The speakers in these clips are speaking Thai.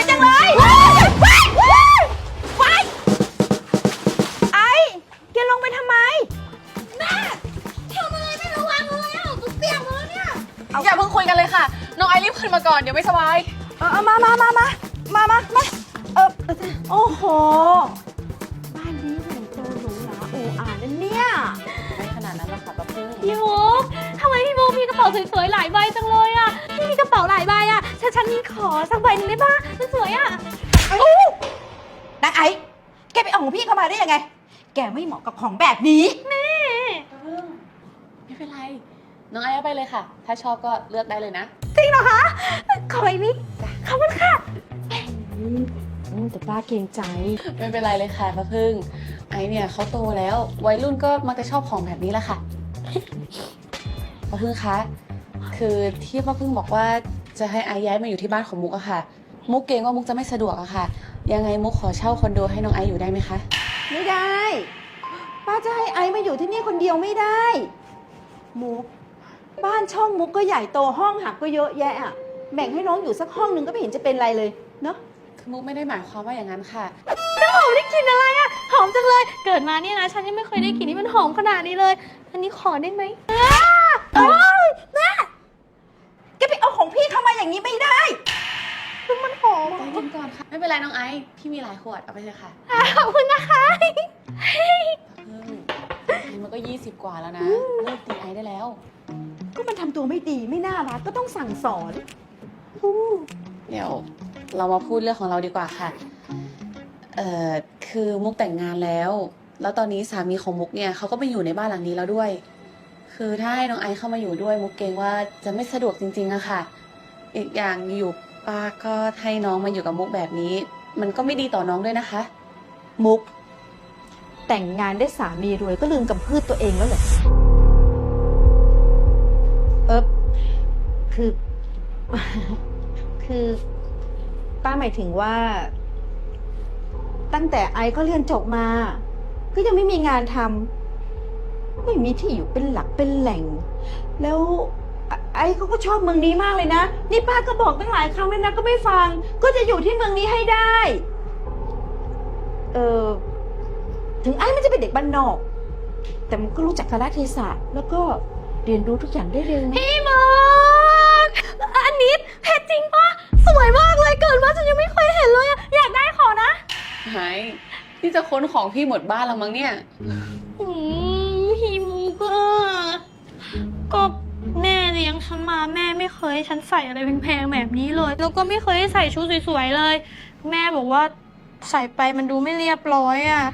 วยจังเลยไปไอ้แกลงไปทำไม แม่ทำอะไรไม่ระวังเลยอะตุ๊กเปียกหมดแล้วเนี่ย อย่าเพิ่งคุยกันเลยค่ะ น้องไอรีบขึ้นมาก่อน เดี๋ยวไม่สบาย เออเอามามามามามามามาเออโอ้โห บ้านนี้ใหญ่โตหรูหราโอ้อานั่นเนี่ยไม่ขนาดนั้นหรอกค่ะป้าพึ่งพี่มุกทำไมพี่มุกมีกระเป๋าสวยๆหลายใบจังเลยอะพี่มีกระเป๋าหลายใบอะฉันฉันขอสักใบหนึงได้ปะ มันสวยอะนางไอ้แกไปเอาของพี่เข้ามาได้ยังไง แกไม่เหมาะกับของแบบนี้ ไม่เป็นไร น้องไอเอาไปเลยค่ะ ถ้าชอบก็เลือกได้เลยนะ จริงเหรอคะขอใบนี้ขอบคุณค่ะแต่ป้าเกรงใจ ไม่เป็นไรเลยค่ะป้าพึ่ง ไอเนี่ยเขาโตแล้ว วัยรุ่นก็มักจะชอบของแบบนี้แหละค่ะป้าพึ่งคะ คือที่ป้าพึ่งบอกว่าจะให้ไอย้ายมาอยู่ที่บ้านของมุกอะค่ะ มุกเกรงว่ามุกจะไม่สะดวกอะค่ะ ยังไงมุกขอเช่าคอนโดให้น้องไออยู่ได้ไหมคะ ไม่ได้ ป้าจะให้ไอ้มาอยู่ที่นี่คนเดียวไม่ได้ มุก บ้านช่องมุกก็ใหญ่โตห้องหักก็เยอะแยะอะแบ่งให้น้องอยู่สักห้องหนึงก็ไม่เห็นจะเป็นไรเลยเนาะคือมุกไม่ได้หมายความว่าอย่างนั้นค่ะน้ำหอมได้กลิ่นอะไรอะหอมจังเลย เกิดมาเนี่ยนะ ฉันยังไม่เคยได้กลิ่นที่มันหอมขนาดนี้เลย อันนี้ขอได้ไหม โอ้ยแม่แกไปเอาของพี่เข้ามาอย่างนี้ไม่ได้ มันหอม ใจเย็น ก่อนค่ะ ไม่เป็นไรน้องไอซ์พี่มีหลายขวดเอาไปเลยค่ะขอบคุณนะคะเพิ่งนี่มันก็ 20 กว่าแล้วนะเลิกตีไอซ์ได้แล้ว ก็มันทำตัวไม่ดีไม่น่ารักก็ต้องสั่งสอนเดี๋ยวเรามาพูดเรื่องของเราดีกว่าค่ะ เอ่อคือมุกแต่งงานแล้ว แล้วตอนนี้สามีของมุกเนี่ยเขาก็ไปอยู่ในบ้านหลังนี้แล้วด้วย คือถ้าให้น้องไอซ์เข้ามาอยู่ด้วย มุกเกรงว่าจะไม่สะดวกจริงๆอะค่ะ อีกอย่างอยู่ ป้าก็ให้น้องมาอยู่กับมุกแบบนี้ มันก็ไม่ดีต่อน้องด้วยนะคะ มุก แต่งงานได้สามีรวยก็ลืมกำพืชตัวเองแล้วเหรอเออคือ คือป้าหมายถึงว่า ตั้งแต่ไอซ์ก็เรียนจบมา ก็ยังไม่มีงานทำไม่มีที่อยู่เป็นหลักเป็นแหล่ง แล้วไอไอซ์เขาก็ชอบเมืองนี้มากเลยนะ นี่ป้าก็บอกตั้งหลายครั้งแล้วนะก็ไม่ฟัง ก็จะอยู่ที่เมืองนี้ให้ได้ เออถึงไอ้มันจะเป็นเด็กบ้านนอก แต่มันก็รู้จักกาลเทศะแล้วก็เรียนรู้ทุกอย่างได้เร็วนะพี่มกอันนี้เพชรจริงปะสวยมากเลยเกิดมาฉันยังไม่เคยเห็นเลยอะอยากได้ขอนะหายนี่จะค้นของพี่หมดบ้านแล้วมั้งเนี่ยอืมพี่มุกอะก็แม่ เลี้ยงฉันมาแม่ไม่เคยให้ฉันใส่อะไรแพงๆแบบนี้เลย แล้วก็ไม่เคยให้ใส่ชุดสวยๆเลย แม่บอกว่าใส่ไปมันดูไม่เรียบร้อยอะ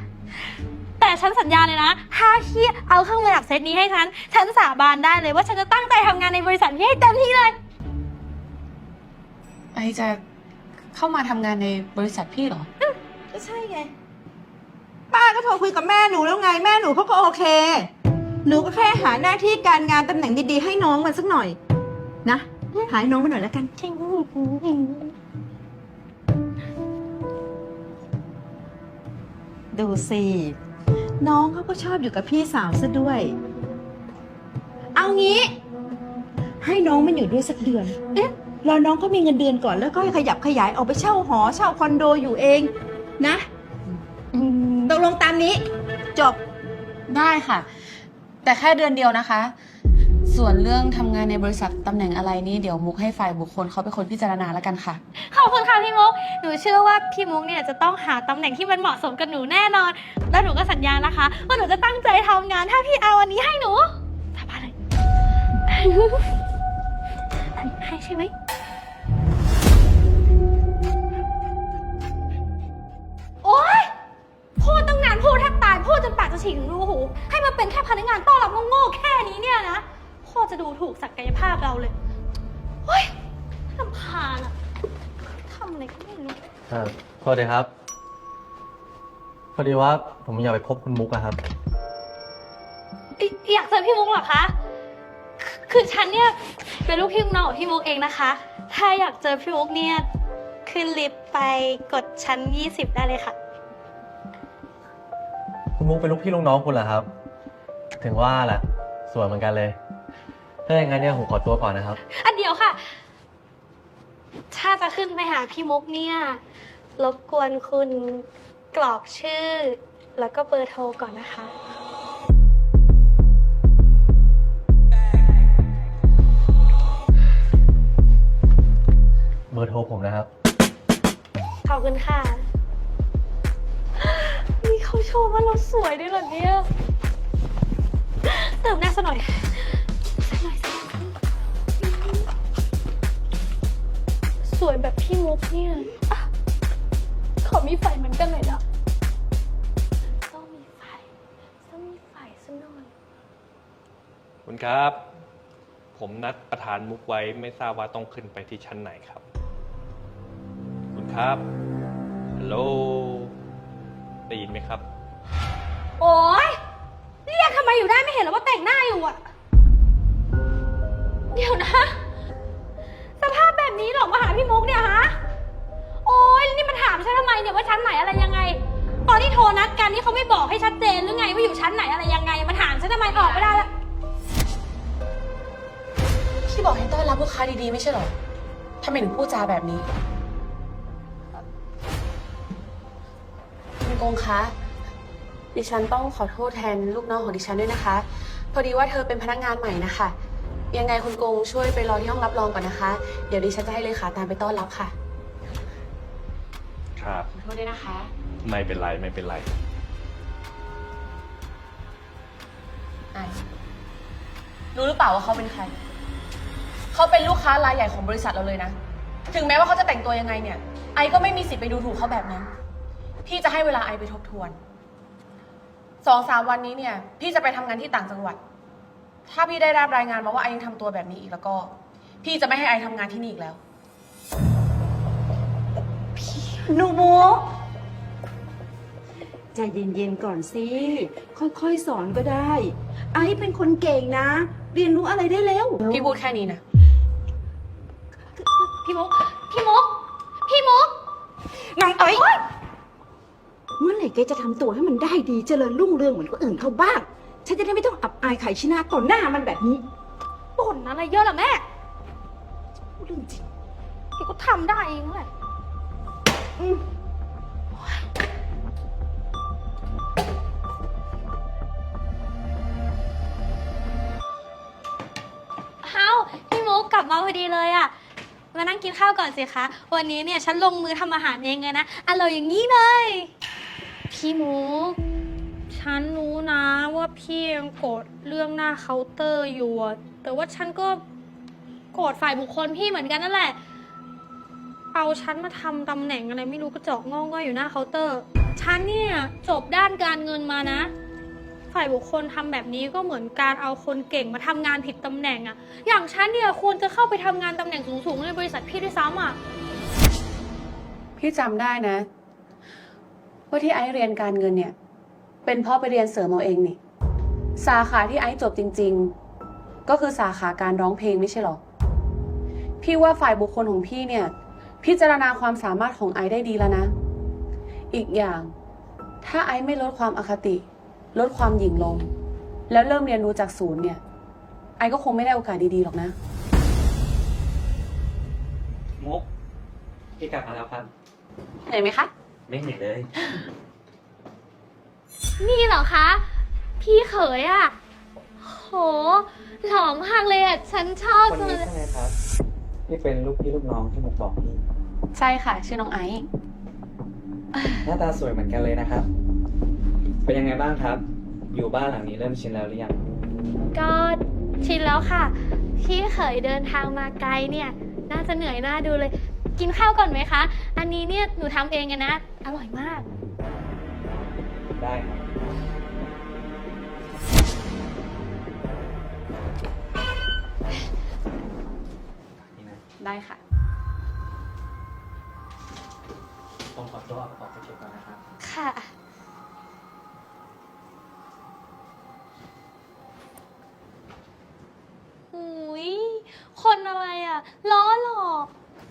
แต่ฉันสัญญาเลยนะ ถ้าพี่เอาเครื่องประดับเซตนี้ให้ฉัน ฉันสาบานได้เลยว่าฉันจะตั้งใจทำงานในบริษัทพี่ให้เต็มที่เลย ไอจะเข้ามาทำงานในบริษัทพี่เหรอ ก็ใช่ไง ป้าก็โทรคุยกับแม่หนูแล้วไง แม่หนูเขาก็โอเค หนูก็แค่หาหน้าที่การงานตำแหน่งดีๆ ให้น้องมันสักหน่อย นะหาให้น้องมาหน่อยแล้วกันจริงดูสิ น้องเขาก็ชอบอยู่กับพี่สาวซะด้วย เอางี้ ให้น้องมันอยู่ด้วยสักเดือน เอ๊ะรอน้องเขามีเงินเดือนก่อนแล้วก็ขยับขยายออกไปเช่าหอเช่าคอนโดอยู่เองนะตกลงตามนี้ จบ ได้ค่ะ แต่แค่เดือนเดียวนะคะ ส่วนเรื่องทำงานในบริษัทตำแหน่งอะไรนี่เดี๋ยวมุกให้ฝ่ายบุคคลเขาเป็นคนพิจารณาแล้วกันค่ะ ขอบคุณค่ะพี่มุก หนูเชื่อว่าพี่มุกเนี่ยจะต้องหาตำแหน่งที่มันเหมาะสมกับหนูแน่นอน แล้วหนูก็สัญญานะคะ ว่าหนูจะตั้งใจทำงานถ้าพี่เอาอันนี้ให้หนูสาบานเลย ให้ใช่ไหม พูดจนปากจะฉีกถึงรูหู ให้มาเป็นแค่พนักงานต้อนรับโง่ๆแค่นี้เนี่ยนะโคตรจะดูถูกศักยภาพเราเลยเฮ้ยลำพาญอะทำอะไรก็ไม่รู้ เออสวัสดีครับ พอดีว่าผมอยากไปพบคุณมุกอะครับอิอยากเจอพี่มุกเหรอคะคือฉันเนี่ยเป็นลูกพี่ลูกน้องของพี่มุกเองนะคะ ถ้าอยากเจอพี่มุกเนี่ยขึ้นลิฟต์ไปกดชั้น 20 ได้เลยค่ะ คุณมุกเป็นลูกพี่ลูกน้องคุณเหรอครับ ถึงว่าแหละสวยเหมือนกันเลย ถ้าอย่างนั้นเนี่ยผมขอตัวก่อนนะครับ อันเดียวค่ะ ถ้าจะขึ้นไปหาพี่มุกเนี่ย รบกวนคุณกรอกชื่อ แล้วก็เบอร์โทรก่อนนะคะ เบอร์โทรผมนะครับ ขอบคุณค่ะนี่เขา ชมว่าเราสวยด้วยเหรอเนี่ย เติมหน้าซะหน่อยสักหน่อยสักหน่อยสวยแบบพี่มุกเนี่ยอะขอมีไฟเหมือนกันเลยนะต้องมีไฟต้องมีไฟสักหน่อย คุณครับ ผมนัดประธานมุกไว้ไม่ทราบว่าต้องขึ้นไปที่ชั้นไหนครับ คุณครับฮัลโหลได้ยินไหมครับ โอ๊ยเรียกทำไมอยู่ได้ไม่เห็นเหรอว่าแต่งหน้าอยู่อะเดี๋ยวนะ สภาพแบบนี้เหรอมาหาพี่มุกเนี่ยฮะ โอ๊ยนี่มาถามฉันทำไมเนี่ยว่าชั้นไหนอะไรยังไง ตอนที่โทรนัดกันนี่เขาไม่บอกให้ชัดเจนหรือไงว่าอยู่ชั้นไหนอะไรยังไง มาถามฉันทำไมออกไม่ได้ละ พี่บอกให้ต้อนรับลูกค้าดีๆไม่ใช่เหรอทำไมถึงพูดจาแบบนี้คุณกงคะ ดิฉันต้องขอโทษแทนลูกน้องของดิฉันด้วยนะคะ พอดีว่าเธอเป็นพนักงานใหม่นะคะ ยังไงคุณกงช่วยไปรอที่ห้องรับรองก่อนนะคะ เดี๋ยวดิฉันจะให้เลขาตามไปต้อนรับค่ะ ครับ ขอโทษด้วยนะคะ ไม่เป็นไรไม่เป็นไร ไอรู้หรือเปล่าว่าเขาเป็นใคร เขาเป็นลูกค้ารายใหญ่ของบริษัทเราเลยนะ ถึงแม้ว่าเขาจะแต่งตัวยังไงเนี่ย ไอก็ไม่มีสิทธิ์ไปดูถูกเขาแบบนั้น พี่จะให้เวลาไอไปทบทวน สองสามวันนี้เนี่ย พี่จะไปทำงานที่ต่างจังหวัด ถ้าพี่ได้รับรายงานมาว่าไอยังทำตัวแบบนี้อีกแล้วก็ พี่จะไม่ให้ไอทำงานที่นี่อีกแล้ว หนูโมใจเย็นๆก่อนสิ ค่อยๆ สอนก็ได้ ไอ้เป็นคนเก่งนะ เรียนรู้อะไรได้แล้วพี่พูดแค่นี้นะ พี่มุก พี่มุก พี่มุกนางเอ้ย เมื่อไหร่แกจะทำตัวให้มันได้ดีเจริญรุ่งเรืองเหมือนคนอื่นเขาบ้าง ฉันจะได้ไม่ต้องอับอายขายชนะต่อหน้ามันแบบนี้บ่นอะไรเยอะล่ะแม่พูดเรื่องจริงพี่ก็ทำได้เองแหละอืมเฮ้าพี่มุกกลับมาพอดีเลยอะมานั่งกินข้าวก่อนสิคะ วันนี้เนี่ยฉันลงมือทำอาหารเองเลยนะ อร่อยอย่างนี้เลย พี่มุก ฉันรู้นะว่าพี่ยังโกรธเรื่องหน้าเคาน์เตอร์อยู่อะแต่ว่าฉันก็โกรธฝ่ายบุคคลพี่เหมือนกันนั่นแหละ เอาฉันมาทำตำแหน่งอะไรไม่รู้กระจอกงอกง่อยอยู่หน้าเคาน์เตอร์ ฉันเนี่ยจบด้านการเงินมานะ ฝ่ายบุคคลทำแบบนี้ก็เหมือนการเอาคนเก่งมาทำงานผิดตำแหน่งอะอย่างฉันเนี่ยควรจะเข้าไปทำงานตำแหน่งสูงๆในบริษัทพี่ด้วยซ้ำอะ พี่จำได้นะ ว่าที่ไอซ์เรียนการเงินเนี่ย เป็นเพราะไปเรียนเสริมเอาเองนี่ สาขาที่ไอซ์จบจริง ๆ ก็คือสาขาการร้องเพลงไม่ใช่หรอ พี่ว่าฝ่ายบุคคลของพี่เนี่ย พิจารณาความสามารถของไอซ์ได้ดีแล้วนะ อีกอย่าง ถ้าไอซ์ไม่ลดความอคติ ลดความหยิ่งลง แล้วเริ่มเรียนรู้จากศูนย์เนี่ย ไอซ์ก็คงไม่ได้โอกาสดีๆหรอกนะมุกพี่กลับมาแล้วครับเห็นไหมคะ ไม่เห็นเลย นี่เหรอคะ พี่เขยอะโห หล่อมากเลยอะฉันชอบคนจังนี้เลย ใช่ไหมครับ ที่เป็นลูกพี่ลูกน้องที่มุกบอกพี่ ใช่ค่ะ ชื่อน้องไอซ์หน้าตาสวยเหมือนกันเลยนะครับ เป็นยังไงบ้างครับ อยู่บ้านหลังนี้เริ่มชินแล้วหรือยัง ก็ชินแล้วค่ะ พี่เขยเดินทางมาไกลเนี่ย น่าจะเหนื่อยหน้าดูเลย กินข้าวก่อนไหมคะ อันนี้เนี่ยหนูทำเองกันนะ อร่อยมาก ได้ครับนี่นะ ได้ค่ะ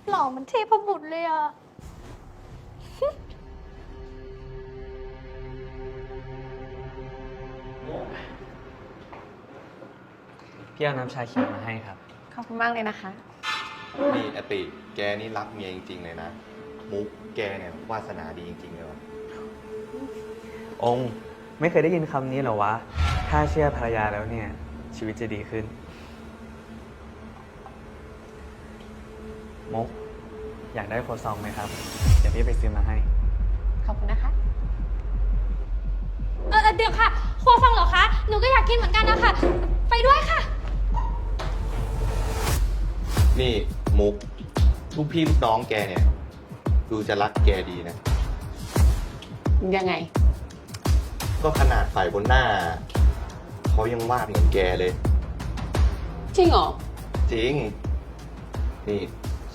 หล่อเหมันเทพบุตรเลยอะ พี่เอาน้ำชาเขียวมาให้ครับ ขอบคุณมากเลยนะคะ นี่อติแกนี่รักเมียจริง ๆ เลยนะ มุกแกเนี่ยวาสนาดีจริง ๆ เลยว่ะองค์ไม่เคยได้ยินคำนี้เหรอวะ ถ้าเชื่อภรรยาแล้วเนี่ย ชีวิตจะดีขึ้น มุกอยากได้โครัวซองไหมครับ เดี๋ยวพี่ไปซื้อมาให้ ขอบคุณนะคะ เออเออเดี๋ยวค่ะครัวฟังเหรอคะ หนูก็อยากกินเหมือนกันนะคะ ไปด้วยค่ะ นี่มุกลูกพี่ลูกน้องแกเนี่ย ดูจะรักแกดีนะ ยังไง ก็ขนาดฝ่ายบนหน้า เขายังวาดเหมือนแกเลย จริงเหรอ จริง นี่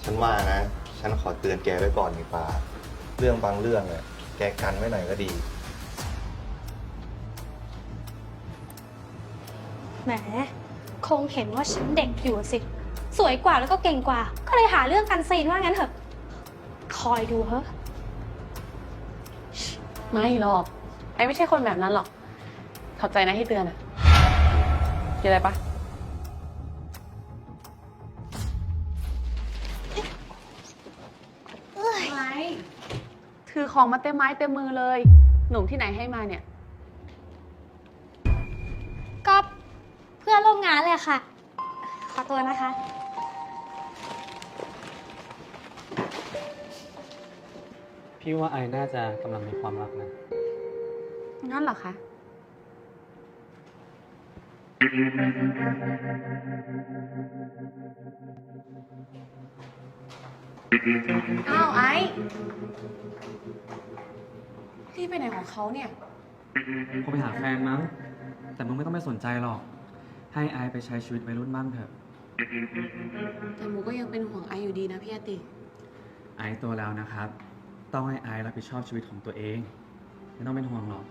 ฉันว่านะ ฉันขอเตือนแกไว้ก่อนดีกว่า เรื่องบางเรื่องเนี่ยแกกันไว้หน่อยก็ดี แหม คงเห็นว่าฉันเด็กอยู่สิ สวยกว่าแล้วก็เก่งกว่า ก็เลยหาเรื่องกันซีนว่างั้นเถอะ คอยดูเถอะ ไม่หรอก ไอ้ไม่ใช่คนแบบนั้นหรอก ขอบใจนะที่เตือนอะกินอะไรปะ ของมาเต็มไม้เต็มมือเลย หนุ่มที่ไหนให้มาเนี่ย ก็เพื่อนร่วมงานเลยค่ะ ขอตัวนะคะ พี่ว่าไอน่าจะกำลังมีความรักนะ งั้นเหรอคะ อ้าวไอ้ รีบไปไหนของเขาเนี่ย คงไปหาแฟนมั้ง แต่มึงไม่ต้องไปสนใจหรอก ให้ไอไปใช้ชีวิตวัยรุ่นบ้างเถอะ แต่หมูก็ยังเป็นห่วงไออยู่ดีนะพี่อาติ ไอโตแล้วนะครับ ต้องให้ไอรับผิดชอบชีวิตของตัวเอง ไม่ต้องเป็นห่วงหรอก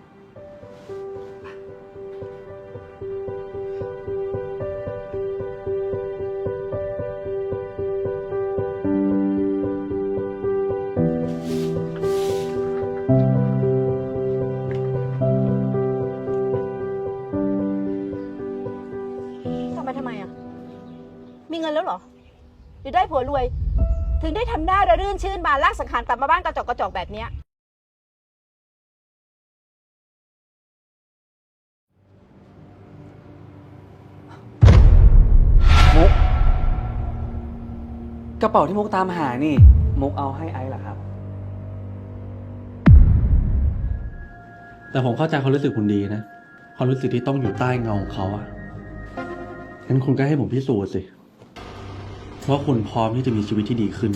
ผัวรวย ถึงได้ทำหน้าระรื่นชื่นบานลากสังขารกลับมาบ้านกระจอกกระจอกแบบเนี้ยมุก กระเป๋าที่มุกตามหานี่ มุกเอาให้ไอซ์เหรอครับ แต่ผมเข้าใจความรู้สึกคุณดีนะ ความรู้สึกที่ต้องอยู่ใต้เงาของเขาอะงั้นคุณก็ให้ผมพิสูจน์สิ ว่าคุณพร้อมที่จะมีชีวิตที่ดีขึ้น